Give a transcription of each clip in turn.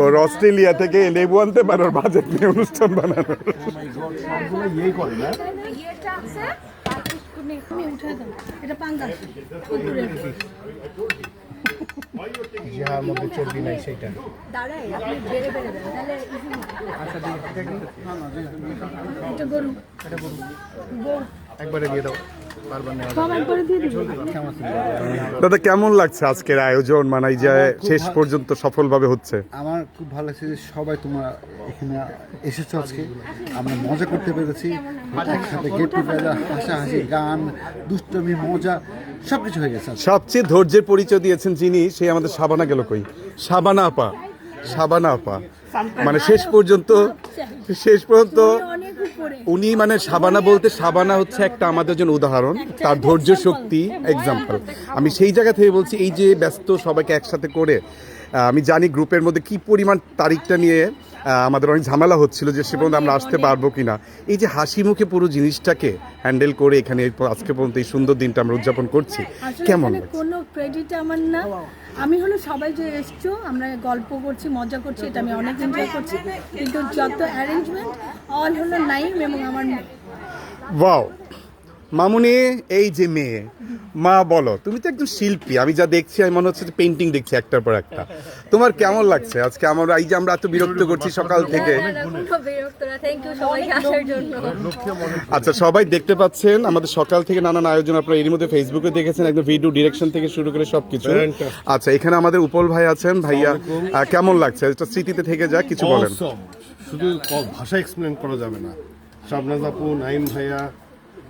ওর Australia থেকে লেবু আনতে পারে ওর বাজেট নিয়ে অনুষ্ঠান বানানো যার মধ্যে চর্বি নাই। সেটা দাঁড়ায় একবারে দিয়ে দাও? দাদা কেমন লাগছে আজকের আয়োজন? মানে এই যে শেষ পর্যন্ত সফলভাবে হচ্ছে। আমার খুব ভালো লাগছে যে সবাই তোমরা এখানে এসেছ আজকে। আমরা মজা করতে পেরেছি। একসাথে গেট টুগেদার হাসাহাসি গান দুষ্টমি মজা সব কিছু হয়ে গেছে সবচেয়ে ধৈর্যের পরিচয় দিয়েছেন যিনি সেই আমাদের সাবানা গেল কই? সাবানা আপা। সাবানা আপা। মানে শেষ পর্যন্ত শেষ পর্যন্ত উনি মানে সাবানা বলতে সাবানা হচ্ছে একটা আমাদের জন্য উদাহরণ তার ধৈর্য শক্তি এক্সাম্পল আমি সেই জায়গা থেকে বলছি এই যে ব্যস্ত সবাইকে একসাথে করে আমি জানি গ্রুপের মধ্যে কি পরিমাণ তারিখটা নিয়ে আমাদের অনেক ঝামেলা হচ্ছিল যে সে পর্যন্ত আমরা আসতে পারব কিনা। এই যে হাসি মুখে পুরো জিনিসটাকে হ্যান্ডেল করে এখানে আজকে পর্যন্ত এই সুন্দর দিনটা আমরা উদযাপন করছি কেমন কোনো ক্রেডিট আমার না। আমি হলো সবাই যে এসছো, আমরা গল্প করছি, মজা করছি, এটা আমি অনেক এনজয় করছি কিন্তু যত অ্যারেঞ্জমেন্ট অল হলো নাইম এবং আমার মেয়ে। মামুনি এই যে মেয়ে মা বলো তুমি তো একদম শিল্পী আমি যা দেখছি আমি মনে হচ্ছে পেন্টিং দেখছি একটার পর একটা। তোমার কেমন লাগছে আজকে? আমার এই যে আমরা এত বিরক্ত করছি সকাল থেকে। আচ্ছা সবাই দেখতে পাচ্ছেন আমাদের সকাল থেকে নানান আয়োজন আপনারা এর মধ্যে ফেসবুকে দেখেছেন একদম ভিডিও ডিরেকশন থেকে শুরু করে সবকিছু। আচ্ছা এখানে আমাদের উপল ভাই আছেন ভাইয়া কেমন লাগছে? এটা স্মৃতিতে থেকে যাক কিছু বলেন. শুধু ভাষা এক্সপ্লেন করা যাবে না। শাবনাজ আপু নাইম ভাইয়া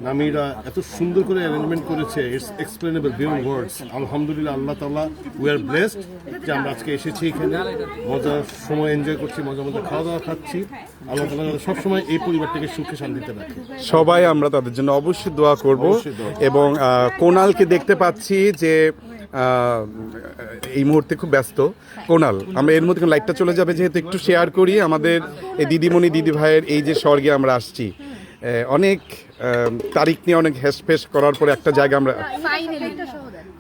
নামিরা এত সুন্দর করে অ্যারেঞ্জমেন্ট করেছে ইটস এক্সপ্লেনেবল বিয়ন্ড ওয়ার্ডস আলহামদুলিল্লাহ আল্লাহ তাআলা উই আর ব্লেসড যে আমরা আজকে এসেছি এখানে। মজার সময় এনজয় করছি মজা মজা খাওয়া দাওয়া খাচ্ছি। আল্লাহ যেন সবসময় এই পরিবারটাকে সুখে শান্তিতে রাখে। সবাই আমরা তাদের জন্য অবশ্যই দোয়া করব। এবং কোনালকে দেখতে পাচ্ছি যে এই মুহূর্তে খুব ব্যস্ত। কোনাল আমরা এর মধ্যে লাইটটা চলে যাবে যেহেতু একটু শেয়ার করি আমাদের এই দিদিমণি দিদি ভাইয়ের এই যে স্বর্গে আমরা আসছি। অনেক তারিখ নিয়ে অনেক হেসফেস করার পরে একটা জায়গা আমরা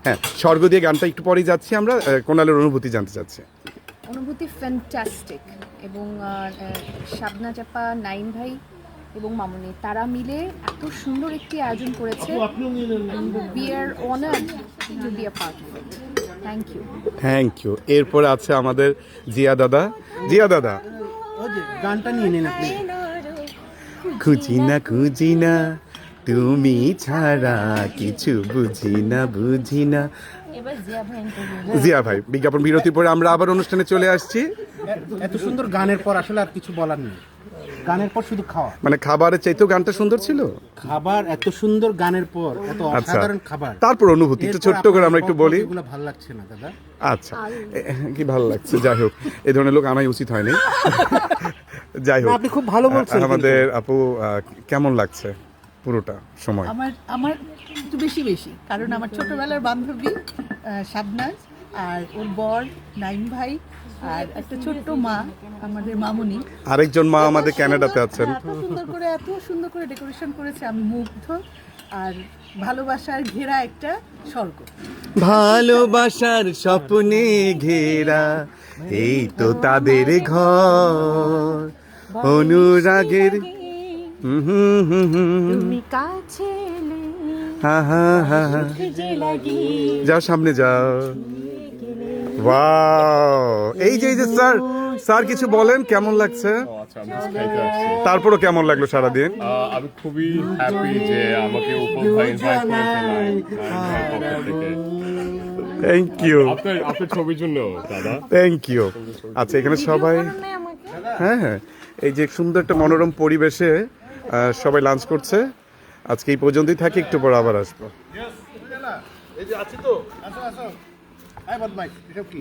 হ্যাঁ স্বর্গ দিয়ে গানটা একটু পরেই যাচ্ছি আমরা কোনালের অনুভূতি জানতে চাচ্ছি। অনুভূতি ফ্যান্টাস্টিক এবং শাবনা চাপা নাইন ভাই এবং মামুনি তারা মিলে এত সুন্দর একটি আয়োজন করেছে। We are honoured to be a part thank you thank you এরপরে আছে আমাদের জিয়া দাদা। জিয়া দাদা। গানটা নিয়ে নিন আপনি। খুঁজি না খুঁজি না তুমি ছাড়া কিছু বুঝি না বুঝি না জিয়া ভাই বিজ্ঞাপন বিরতির পরে আমরা আবার অনুষ্ঠানে চলে আসছি। এত সুন্দর গানের পর আসলে আর কিছু বলার নেই। গানের পর শুধু খাওয়া। মানে খাবারের চাইতেও গানটা সুন্দর ছিল? খাবার এত সুন্দর গানের পর এত আচ্ছা। অসাধারণ খাবার। তারপর অনুভূতি একটু ছোট্ট করে আমরা একটু বলি। এগুলো ভালো লাগছে না দাদা? আচ্ছা। এ- কি ভালো লাগছে? যাই হোক এই ধরনের লোক আনাই উচিত হয়নি। যাই হোক। আপনি খুব ভালো বলছেন আমাদের আপু কেমন লাগছে পুরোটা সময়? আমার আমার একটু বেশি বেশি। কারণ আমার ছোটবেলার বান্ধবী শাবনাজ আর ওর বর নাইম ভাই আর একটা ছোট্ট মা আমাদের মামুনি। আরেকজন মা আমাদের ক্যানাডাতে আছেন। এত সুন্দর করে এত সুন্দর করে ডেকোরেশন করেছে। আমি মুগ্ধ আর ভালোবাসার ঘেরা একটা স্বর্গ। ভালোবাসার স্বপ্নে ঘেরা এই তো তাদের ঘর। অনুরাগের যাও সামনে যাও। ওয়াও। এই যে এই যে স্যার স্যার কিছু বলেন কেমন লাগছে? আচ্ছা তারপরও কেমন লাগল সারাদিন? আমি খুবই হ্যাপি যে আমাকে থ্যাংক ইউ আপনার ছবির জন্য দাদা। থ্যাংক ইউ আচ্ছা এখানে সবাই হ্যাঁ হ্যাঁ। এই যে সুন্দর একটা মনোরম পরিবেশে আহ, সবাই লাঞ্চ করছে। আজকে এই পর্যন্তই থাকি একটু পর আবার আসব। কি?